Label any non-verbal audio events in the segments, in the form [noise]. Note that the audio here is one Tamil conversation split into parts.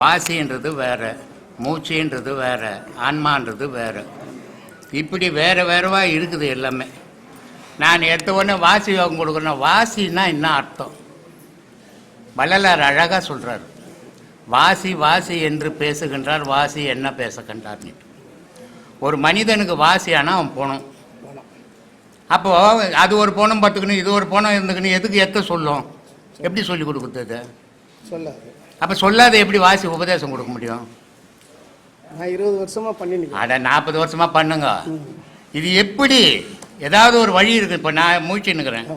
வாசின்றது வேற மூச்சுன்றது வேற ஆன்மான்றது வேற. இப்படி வேற வேறவா இருக்குது எல்லாமே. நான் எடுத்த உடனே வாசி யோகம் கொடுக்குறேன் வாசின்னா என்ன அர்த்தம்? வள்ளலார் அழகாக சொல்கிறார் வாசி வாசி என்று பேசுகின்றார் வாசி என்ன பேசுகின்றார்னு ஒரு மனிதனுக்கு வாசி ஆனால் அவன் போனோம் அப்போ அது ஒரு போனம் பார்த்துக்கணும் இது ஒரு போனம் இருந்துக்கணும் எதுக்கு எத்த சொல்லும்? எப்படி சொல்லி கொடுக்குறது சொல்லாது. அப்போ சொல்லாத எப்படி வாசி உபதேசம் கொடுக்க முடியும்? நான் இருபது வருஷமா பண்ணி நிக்கிறேன். அட நாற்பது வருஷமா பண்ணுங்க. இது எப்படி? ஏதாவது ஒரு வழி இருக்கு இப்போ நான் மூச்சு நிற்கிறேன்.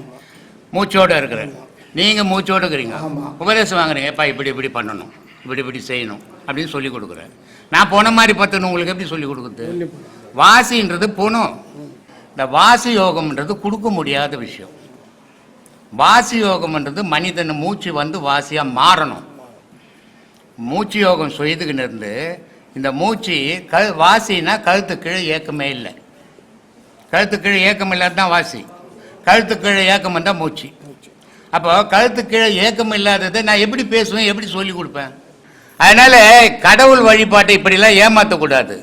மூச்சோட இருக்கிறேன். நீங்கள் மூச்சோட இருக்கிறீங்க. உபதேசம் வாங்குறீங்க. எப்பா இப்படி இப்படி பண்ணணும். இப்படி இப்படி செய்யணும். அப்படின்னு சொல்லி கொடுக்குறேன். நான் போன மாதிரி பத்தணும் உங்களுக்கு எப்படி சொல்லி கொடுக்குறது. வாசின்றது போகணும் இந்த வாசி யோகம்ன்றது கொடுக்க முடியாத விஷயம். வாசி யோகம்ன்றது மனிதன் மூச்சு வந்து வாசியாக மாறணும். மூச்சு யோகம் செய்துக்கின்னு இருந்து இந்த மூச்சு க வாசினா கழுத்து கீழே ஏக்கமே இல்லை. கழுத்து கீழே ஏக்கம் இல்லாத தான் வாசி. கழுத்து கீழே ஏக்கம் இருந்தால் மூச்சு. அப்போ கழுத்து கீழே ஏக்கம் இல்லாததை நான் எப்படி பேசுவேன் எப்படி சொல்லி கொடுப்பேன்? அதனால கடவுள் வழிபாட்டை இப்படிலாம் ஏமாற்றக்கூடாது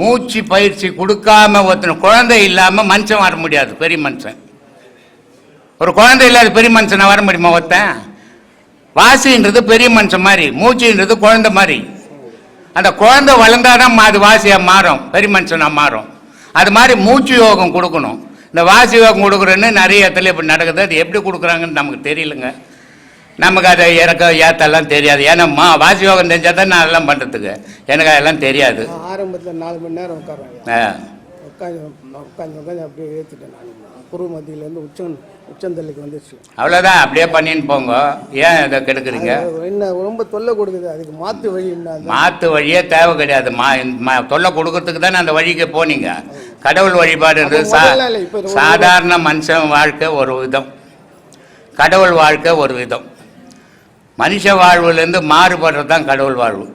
மூச்சு பயிற்சி கொடுக்காம ஒருத்தன் குழந்தை இல்லாமல் மனுஷன் வர முடியாது பெரிய மனுஷன். ஒரு குழந்தை இல்லாத பெரிய மனுஷனை வர முடியுமா ஒருத்தன்? வாசின்றது பெரிய மனுஷன் மாதிரி மூச்சுன்றது குழந்தை மாதிரி. அந்த குழந்தை வளர்ந்தாதான் அது வாசியா மாறும் பெரிய மனுஷனா மாறும். அது மாதிரி மூச்சு யோகம் கொடுக்கணும். இந்த வாசி யோகம் கொடுக்குறேன்னு நிறைய இடத்துல இப்படி நடக்குது. அது எப்படி கொடுக்குறாங்கன்னு நமக்கு தெரியலங்க. நமக்கு அதை இறக்க ஏத்தெல்லாம் தெரியாது. ஏன்னா மா வாசி யோகம் தெரிஞ்சால் தான் நான் அதெல்லாம் பண்ணுறதுக்கு எனக்கு அதெல்லாம் தெரியாது. ஆரம்பத்துல நாலு மணி நேரம் உட்காருவேன் ஆ. உட்காந்து உட்காந்து உட்காந்து அப்படியே ஏற்றிட்டேன் நான். புருவ மத்தியிலேருந்து உச்சம் உச்சந்தல்லுக்கு வந்துச்சு அவ்வளோதான் அப்படியே பண்ணின்னு போங்க. ஏன் இதை கெடுக்குறீங்க? என்ன ரொம்ப தொல்லை கொடுக்குது. அதுக்கு மாற்று வழி என்ன? மாற்று வழியே தேவை கிடையாது. மா தொல்லை கொடுக்கறதுக்கு தானே அந்த வழிக்கு போனீங்க. கடவுள் வழிபாடுன்றது சா சாதாரண மனுஷன் வாழ்க்கை ஒரு விதம். கடவுள் வாழ்க்கை ஒரு விதம். மனுஷ வாழ்வுலேருந்து மாறுபடுறது தான் கடவுள் வாழ்வு.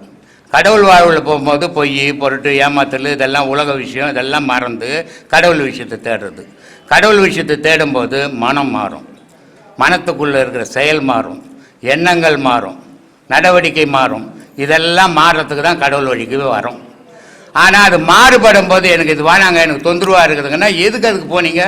கடவுள் வாழ்வில் போகும்போது பொய் பொருட்டு ஏமாத்தல் இதெல்லாம் உலக விஷயம் இதெல்லாம் மறந்து கடவுள் விஷயத்தை தேடுறது. கடவுள் விஷயத்தை தேடும்போது மனம் மாறும். மனத்துக்குள்ளே இருக்கிற செயல் மாறும். எண்ணங்கள் மாறும். நடவடிக்கை மாறும். இதெல்லாம் மாறுறதுக்கு தான் கடவுள் வழிக்கு வரும். ஆனால் அது மாறுபடும் போது எனக்கு இது வேணாங்க எனக்கு தொந்தரவாக இருக்குதுங்கன்னா எதுக்கு அதுக்கு போனீங்க?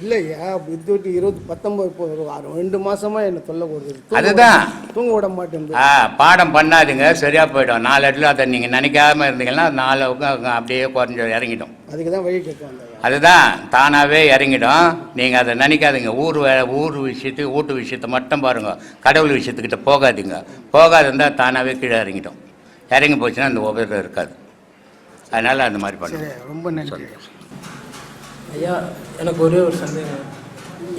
இல்லையா? இது விட்டு இருபது பத்தொன்பது இப்போ ஒரு ரெண்டு மாசமா என்ன தொல்லை கொடுக்குது அதுதான். தூங்க விட மாட்டேங்குது ஆ பாடம் பண்ணாதீங்க சரியாக போயிடும். நாலு இடத்துல அதை நீங்கள் நினைக்காம இருந்தீங்கன்னா நாலு பக்கம் அப்படியே குறைஞ்சு இறங்கிடும். அதுக்கு தான் வழி கேட்க வந்தேன். அதுதான் தானாகவே இறங்கிடும். நீங்கள் அதை நினைக்காதீங்க. ஊர் ஊர் விஷயத்து வீட்டு விஷயத்தை மட்டும் பாருங்க. கடவுள் விஷயத்துக்கிட்ட போகாதீங்க. போகாது இருந்தால் தானாகவே கீழே இறங்கிடும். இறங்கி போச்சுன்னா அந்த உபயோகம் இருக்காது. அதனால் அந்த மாதிரி பண்ணுங்க. ரொம்ப நன்றி. ஐயா எனக்கு ஒரே ஒரு சந்தேகம்.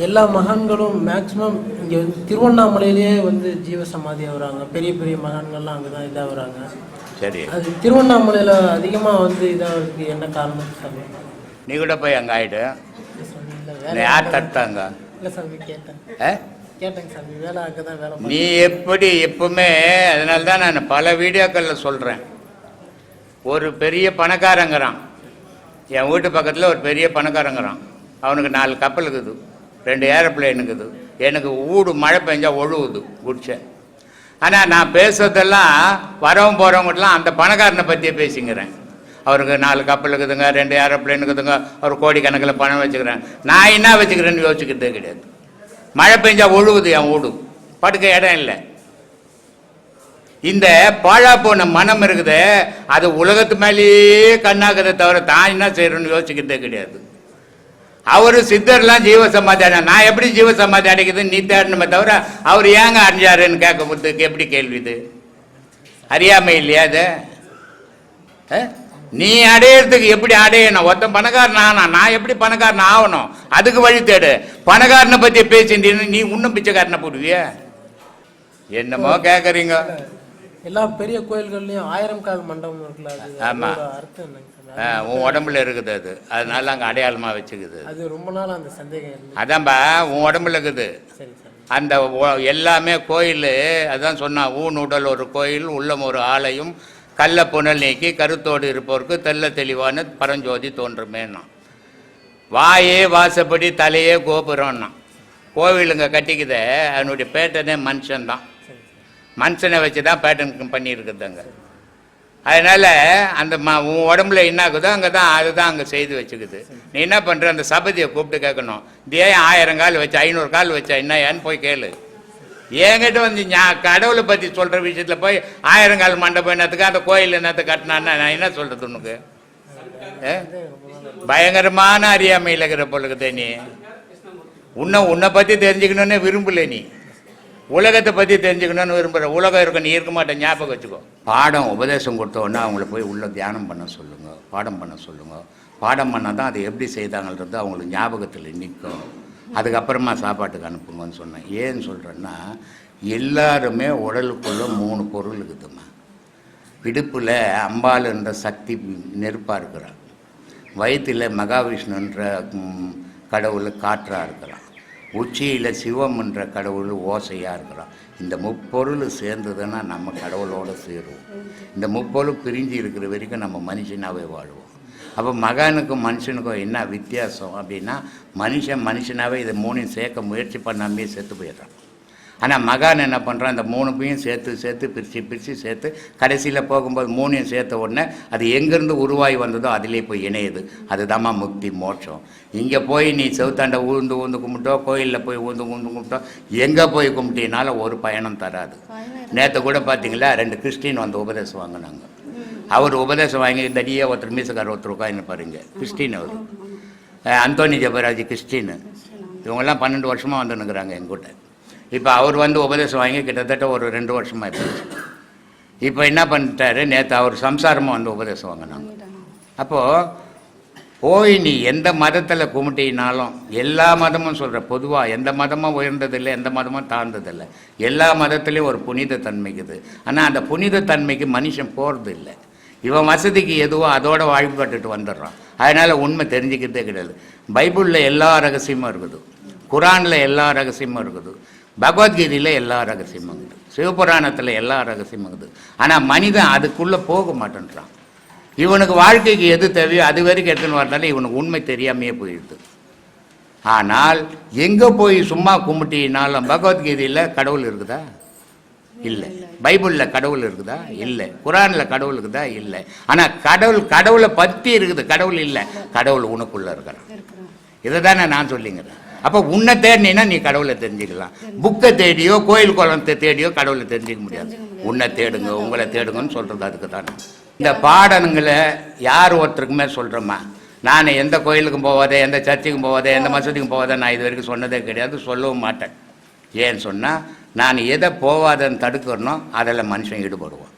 எல்லா மகான்களும் மேக்ஸிமம் இங்கே வந்து திருவண்ணாமலையிலேயே வந்து ஜீவ சமாதி ஆகுறாங்க பெரிய பெரிய மகான்கள்லாம் அங்கே தான் இதாகிறாங்க சரி. அது திருவண்ணாமலையில் அதிகமாக வந்து இதாகிறதுக்கு என்ன காரணம் சாமி? நீ கூட போய் அங்கே வேலை யார் தட்டாங்க இல்லை சாமி கேட்டேன். கேட்டேங்க சாமி வேலை அங்கே தான் வேலை நீ எப்படி எப்பவுமே அதனால தான் நான் பல வீடியோக்களில் சொல்கிறேன் ஒரு பெரிய பணக்காரங்கிறான். என் வீட்டு பக்கத்தில் ஒரு பெரிய பணக்காரங்கிறான். அவனுக்கு நாலு கப்பல் இருக்குது. ரெண்டு ஏரோப்ளேன் இருக்குது. எனக்கு ஊடு மழை பெஞ்சால் ஒழுகுது. குடிச்சேன் ஆனால் நான் பேசுறதெல்லாம் வரவும் போகிறவங்கட்டெல்லாம் அந்த பணக்காரனை பற்றியே பேசிங்கிறேன். அவருக்கு நாலு கப்பல் இருக்குதுங்க ரெண்டு ஏரோப்ளேன் இருக்குதுங்க அவர் கோடிக்கணக்கில் பணம் வச்சுக்கிறேன். நான் என்ன வச்சுக்கிறேன்னு யோசிக்கிறதே கிடையாது. மழை பெஞ்சால் ஒழுகுது என் வீடு படுக்க இடம் இல்லை. இந்த பாழா போன மனம் இருக்குது அது உலகத்து மேலேயே கண்ணாக்குறதை தவிர தான் என்ன செய்யறோம்னு யோசிக்கிறதே கிடையாது. அவர் சித்தர்லாம் ஜீவ சமாதி நான் எப்படி ஜீவ சமாதி அடைக்குதுன்னு நீ தேடணுமே தவிர அவர் ஏங்க அறிஞ்சாருன்னு கேட்க போதுக்கு எப்படி கேள்வி இது? அறியாமை இல்லையா அது ஆ? நீ அடையிறதுக்கு எப்படி அடையணும்? ஒருத்தன் பணக்காரன் ஆனா நான் எப்படி பணக்காரன் ஆகணும்? அதுக்கு வழி தேடு. பணக்காரனை பத்தி பேசிட்டு நீ இன்னும் பிச்சைக்காரனை போடுவிய? என்னமோ கேட்குறீங்க எல்லா பெரிய கோயில்கள்லயும் ஆயிரம் கால் மண்டபம் இருக்குல்ல அது ஆமா. அதோட அர்த்தம் என்னங்க உன் உடம்புல இருக்குது அது. அதனால அங்க அடையாளமா வச்சுக்குது. அது ரொம்ப நாள் அந்த சந்தேகம் அதான்பா உன் உடம்புல இருக்குது. அந்த எல்லாமே கோயில் அதான் சொன்னா ஊன் உடல் ஒரு கோயில் உள்ளம் ஒரு ஆலயம் கள்ள புனல் நீக்கி கருத்தோடு இருப்பவருக்கு தெள்ள தெளிவான பரஞ்சோதி தோன்றுமேன்னா. வாயே வாசப்படி தலையே கோபுரம்னா. கோவிலுங்க கட்டிக்குதே அதனுடைய பேட்டனே மனுஷன்தான். மனுஷனை வச்சு தான் பேட்டன் பண்ணியிருக்குதுங்க அதனால அந்த ம உன் உடம்புல என்ன ஆகுதோ அங்கே தான் அதுதான் அங்கே செய்து வச்சுக்குது. நீ என்ன பண்ணுற அந்த சபதியை கூப்பிட்டு கேட்கணும். இது ஏன் ஆயிரம் கால் வச்சு ஐநூறு கால் வச்சா என்ன ஏன்னு போய் கேளு. என்கிட்ட வந்து நான் கடவுளை பற்றி சொல்கிற விஷயத்தில் போய் ஆயிரம் கால் மண்டபம் என்னத்துக்கு அந்த கோயில் என்னத்தை கட்டினான்னா நான் என்ன சொல்கிறது உனக்கு? பயங்கரமான அறியாமையில் இருக்கிற பொழுது நீ. உன்னை உன்னை பற்றி தெரிஞ்சுக்கணுன்னு விரும்பல நீ. உலகத்தை பற்றி தெரிஞ்சுக்கணும்னு விரும்புகிற உலகம் இருக்க நீ இருக்க மாட்டேன் ஞாபகம் வச்சுக்கோ. பாடம் உபதேசம் கொடுத்தோன்னா அவங்கள போய் உள்ள தியானம் பண்ண சொல்லுங்க பாடம் பண்ண சொல்லுங்க. பாடம் பண்ணால் தான் அதை எப்படி செய்தாங்கன்றது அவங்களுக்கு ஞாபகத்தில் நிற்கும் அதுக்கப்புறமா சாப்பாட்டுக்கு அனுப்புங்கன்னு சொன்னேன். ஏன்னு சொல்கிறேன்னா எல்லாருமே உடலுக்குள்ள மூணு பொருள் இருக்குதும்மா. இடுப்பில் அம்பாள் என்ற சக்தி நெருப்பாக இருக்கிறான் வயிற்றில் மகாவிஷ்ணுன்ற கடவுள் காற்றாக இருக்கிறான். உச்சியில் சிவம் என்ற கடவுள் ஓசையாக இருக்கிறான். இந்த முப்பொருள் சேர்ந்ததுன்னா நம்ம கடவுளோடு சேருவோம். இந்த முப்பொருள் பிரிஞ்சு இருக்கிற வரைக்கும் நம்ம மனுஷனாகவே வாழ்வோம். அப்போ மகானுக்கும் மனுஷனுக்கும் என்ன வித்தியாசம் அப்படின்னா மனுஷன் மனுஷனாவே இதை மூணையும் சேர்க்க முயற்சி பண்ணாமே செத்து போயிடுறான். ஆனால் மகான் என்ன பண்ணுறான் இந்த மூணு பையும் சேர்த்து சேர்த்து பிரித்து பிரித்து சேர்த்து கடைசியில் போகும்போது மூணையும் சேர்த்த உடனே அது எங்கேருந்து உருவாகி வந்ததோ அதிலே போய் இணையுது. அதுதாம்மா முக்தி மோட்சம். இங்கே போய் நீ செவுத்தாண்ட ஊழ்ந்து ஊந்து கும்பிட்டோ கோயிலில் போய் ஊந்து ஊந்து கும்பிட்டோ எங்கே போய் கும்பிட்டினால ஒரு பயணம் தராது. நேற்று கூட பார்த்தீங்களா ரெண்டு கிறிஸ்டின் வந்து உபதேசம் வாங்கினாங்க. அவர் உபதேசம் வாங்கி இந்த அடியே ஒருத்தர் மீசக்கார ஒருத்தர் உட்காந்து பாருங்க. கிறிஸ்டின் அவர். Anthony Jebaraj Christian. இவங்கெல்லாம் பன்னெண்டு வருஷமாக வந்துன்னுக்குறாங்க எங்கூட்ட இப்போ அவர் வந்து உபதேசம் வாங்கி கிட்டத்தட்ட ஒரு ரெண்டு வருஷமாக போச்சு இப்போ என்ன பண்ணிட்டாரு? நேற்று அவர் சம்சாரமாக வந்து உபதேசம் வாங்கினாங்க. அப்போது போய் நீ எந்த மதத்தில் கும்பிட்டினாலும் எல்லா மதமும் சொல்கிற பொதுவாக எந்த மதமும் உயர்ந்ததில்லை எந்த மதமும் தாழ்ந்ததில்லை. எல்லா மதத்துலேயும் ஒரு புனித தன்மைக்குது ஆனால் அந்த புனித தன்மைக்கு மனுஷன் போகிறது இல்லை இவன் வசதிக்கு எதுவோ அதோட வழிபட்டுட்டு வந்துடுறான். அதனால் உண்மை தெரிஞ்சுக்கிட்டே கிடையாது. பைபிளில் எல்லா ரகசியமும் இருக்குது. குரானில் எல்லா ரகசியமும் இருக்குது. பகவத்கீதையில் எல்லா ரகசியமும் இருக்குது. சிவபுராணத்தில் எல்லா ரகசியமும் இருக்குது. ஆனால் மனிதன் அதுக்குள்ளே போக மாட்டேன்றான். இவனுக்கு வாழ்க்கைக்கு எது தேவையோ அது வரைக்கும் எடுத்துன்னு வரதால இவனுக்கு உண்மை தெரியாமையே போயிடுது. ஆனால் எங்கே போய் சும்மா கும்பிட்டினாலும் பகவத்கீதையில் கடவுள் இருக்குதா? இல்லை. பைபிளில் கடவுள் இருக்குதா? இல்லை. குரானில் கடவுள் இருக்குதா? இல்லை. ஆனால் கடவுள் கடவுளை பற்றி இருக்குது. கடவுள் இல்லை. கடவுள் உனக்குள்ளே இருக்கிறான். இதை தானே நான் சொல்லிங்கிறேன். அப்போ உன்னை தேடினீன்னா நீ கடவுளை தெரிஞ்சுக்கலாம். புக்கை தேடியோ கோயில் குளத்தை தேடியோ கடவுளை தெரிஞ்சுக்க முடியாது. உன்னை தேடுங்க உங்களை தேடுங்கன்னு சொல்கிறது அதுக்கு தானே இந்த பாடனுங்களை யார் ஒருத்தருக்குமே சொல்கிறோமா நான் எந்த கோயிலுக்கும் போவாதே எந்த சர்ச்சுக்கும் போவாதே எந்த மசூதிக்கும் போவாதே நான் இது வரைக்கும் சொன்னதே கிடையாது சொல்லவும் மாட்டேன். ஏன்னு சொன்னால் நான் எதை போவாதன்னு தடுக்கிறனோ அதில் மனுஷன் ஈடுபடுவான்.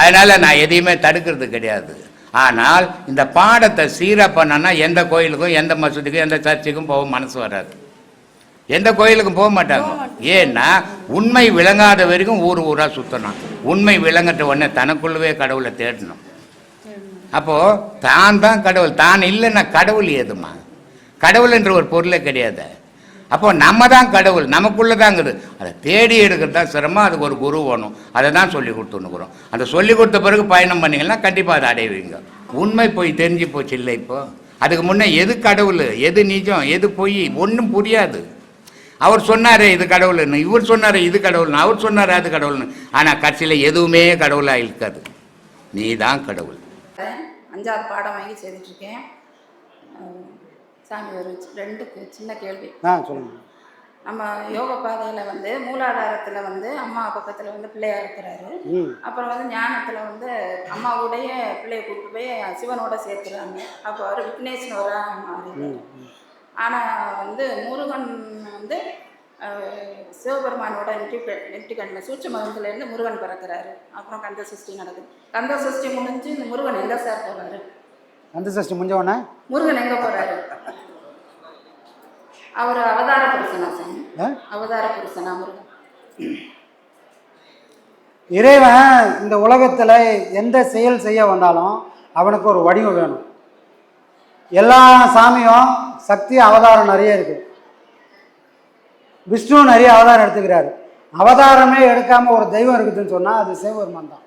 அதனால் நான் எதையுமே தடுக்கிறது கிடையாது. ஆனால் இந்த பாடத்தை சீராக பண்ணனா எந்த கோயிலுக்கும் எந்த மசூதிக்கும் எந்த சர்ச்சுக்கும் போக மனசு வராது. எந்த கோயிலுக்கும் போக மாட்டாங்க. ஏன்னா உண்மை விளங்காத வரைக்கும் ஊர் ஊராக சுற்றணும் உண்மை விளங்கட்ட உடனே தனக்குள்ளவே கடவுளை தேடணும். அப்போது தான் தான் கடவுள். தான் இல்லைன்னா கடவுள் ஏதுமா கடவுள் என்ற ஒரு பொருளே கிடையாது. அப்போ நம்ம தான் கடவுள் நமக்குள்ளே தாங்குது அதை தேடி எடுக்கிறது தான் சிரமம் அதுக்கு ஒரு குரு வேணும். அதை தான் சொல்லி கொடுத்துன்னுக்குறோம். அந்த சொல்லி கொடுத்த பிறகு பயணம் பண்ணீங்கன்னா கண்டிப்பாக அதை அடைவீங்க. உண்மை போய் தெரிஞ்சு போச்சு இல்லை இப்போ? அதுக்கு முன்னே எது கடவுள் எது நிஜம் எது பொய் ஒன்றும் புரியாது. அவர் சொன்னாரே இது கடவுள்னு இவர் சொன்னாரே இது கடவுள்னு அவர் சொன்னாரே அது கடவுள்னு. ஆனால் கட்சியில் எதுவுமே கடவுளாக இருக்காது. நீ தான் கடவுள். அஞ்சாவது பாடம் வாங்கி செய்துட்ருக்கேன் சாமி ஒரு ரெண்டு சின்ன கேள்வி. ஆ சொல்லுங்கள் நம்ம யோக பாதையில் வந்து மூலாதாரத்தில் வந்து அம்மா பக்கத்தில் வந்து பிள்ளையா இருக்கிறாரு. அப்புறம் வந்து ஞானத்தில் வந்து அம்மாவுடைய பிள்ளையை கூப்பிட்டு போய் சிவனோட சேர்த்துறாங்க. அப்போ அவர் விக்னேஸ்வரா மாறி ஆனால் வந்து முருகன் வந்து சிவபெருமானோட நெற்றி நெற்றி கண்ணில் சூட்சமகத்துலேருந்து முருகன் பிறக்கிறாரு. அப்புறம் கந்த சஷ்டி நடக்குது. கந்த சஷ்டி முடிஞ்சு இந்த முருகன் எங்கே சார் போகிறாரு அந்த சஷ்டி முடிஞ்ச உடனே? முருகன் எங்கே போகிறாரு அவர் அவதார புருஷனா சாமி? அவதார புருஷனா முருகன்? இறைவன் இந்த உலகத்தில் எந்த செயல் செய்ய வந்தாலும் அவனுக்கு ஒரு வடிவம் வேணும். எல்லா சாமியும் சக்தி அவதாரம் நிறைய இருக்கு. விஷ்ணு நிறைய அவதாரம் எடுத்துக்கிறாரு. அவதாரமே எடுக்காம ஒரு தெய்வம் இருக்குதுன்னு சொன்னால் அது சிவபெருமான் தான்.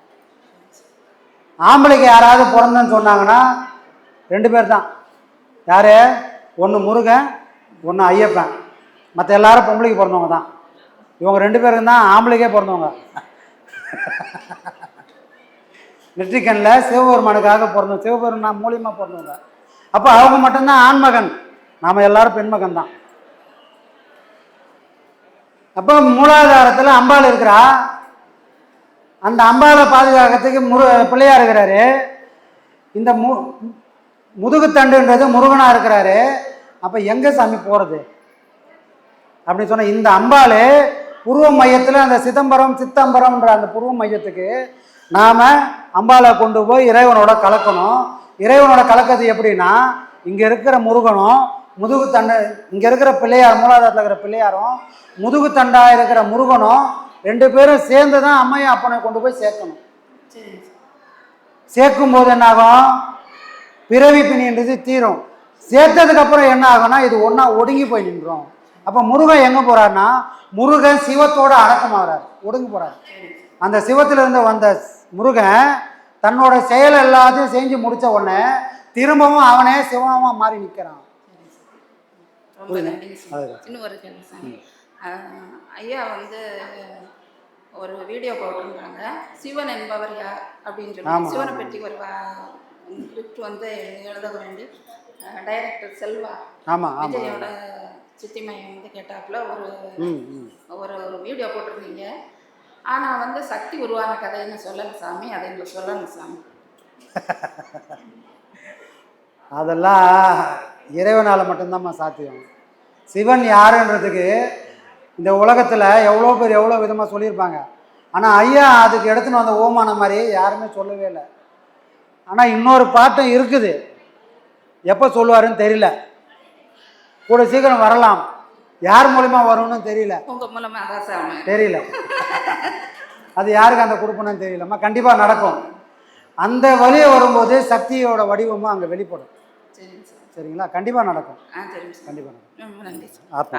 ஆம்பளைக்கு யாராவது பிறந்தன்னு சொன்னாங்கன்னா ரெண்டு பேர் தான் யார்? ஒன்று முருகன் ஒன்று ஐயப்பன். மற்ற எல்லாரும் பொம்பளைக்கு பிறந்தவங்க தான் இவங்க ரெண்டு பேரும் தான் ஆம்பளைக்கே பிறந்தவங்க. நெற்றிக்கண்ணில் சிவபெருமானுக்காக பிறந்தோம் சிவபெருமான் மூலியமாக பிறந்தவங்க. அப்போ அவங்க மட்டும்தான் ஆண்மகன். நாம் எல்லாரும் பெண்மகன் தான் அப்போ மூலாதாரத்தில் அம்பாள் இருக்கிறா. அந்த அம்பாளை பாதுகாக்கிறதுக்கு முரு பிள்ளையார் இருக்கிறாரு. இந்த மு முதுகுத்தண்டுன்றது முருகனாக இருக்கிறாரு. அப்போ எங்கே சாமி போகிறது அப்படின்னு சொன்ன இந்த அம்பாள் புருவ மையத்தில் அந்த சிதம்பரம் சித்தம்பரம்ன்ற அந்த புருவ மையத்துக்கு நாம் அம்பாளை கொண்டு போய் இறைவனோட கலக்கணும். இறைவனோட கலக்கிறது எப்படின்னா இங்கே இருக்கிற முருகனும் முதுகு தண்டு இங்கே இருக்கிற பிள்ளையார் மூலாதாரத்தில் இருக்கிற பிள்ளையாரும் முதுகு தண்டா இருக்கிற முருகனும் ரெண்டு பேரும் சேர்ந்து தான் அம்மையும் அப்பனை கொண்டு போய் சேர்க்கணும். சேர்க்கும் போது என்ன ஆகும் பிறவி பிணின்றது தீரும். சேர்த்ததுக்கு அப்புறம் என்ன ஆகும்னா இது ஒன்றா ஒடுங்கி போய் நின்றோம். அப்போ முருகன் எங்கே போறாருன்னா முருகன் சிவத்தோட அடக்கமாகறார் ஒடுங்கி போறார். அந்த சிவத்திலிருந்து வந்த முருகன் தன்னோட செயல் எல்லாத்தையும் செஞ்சு முடிச்ச உடனே திரும்பவும் அவனே சிவமா மாறி நிற்கிறான். இன்னும் ஒரு ஐயா வந்து ஒரு வீடியோ போட்டிருந்தாங்க. சிவன் என்பவர் யார்? அப்படின்னு சொல்லி சிவனை. பற்றி ஒரு ஸ்கிரிப்ட் வந்து எழுத வேண்டி டைரக்டர் செல்வா ஆமாம் விஜயோட சித்திமையை வந்து கேட்டாப்புல ஒரு ஒரு ஒரு வீடியோ போட்டிருந்தீங்க. ஆனால் வந்து சக்தி உருவான கதைன்னு சொல்லலை சாமி அதை எங்களுக்கு சொல்லணும் சாமி. [laughs] அதெல்லாம் இறைவனால் மட்டும்தாம்மா சாத்தியம். சிவன் யாருன்றதுக்கு இந்த உலகத்தில் எவ்வளோ பேர் எவ்வளோ விதமாக சொல்லியிருப்பாங்க. ஆனால் ஐயா அதுக்கு எடுத்துன்னு வந்த ஓமான மாதிரி யாருமே சொல்லவே இல்லை. ஆனால் இன்னொரு பாட்டும் இருக்குது. எப்போ சொல்லுவாருன்னு தெரியல. கூட சீக்கிரம் வரலாம். யார் மூலிமா வரும்னு தெரியல. தெரியல. அது யாருக்கு அந்த கொடுப்பணும்னு தெரியலம்மா கண்டிப்பாக நடக்கும். அந்த வழியை வரும்போது சக்தியோட வடிவமும் அங்கே வெளிப்படும். சரிங்க சார். சரிங்களா? கண்டிப்பாக நடக்கும். கண்டிப்பாக நடக்கும். ஆத்மா.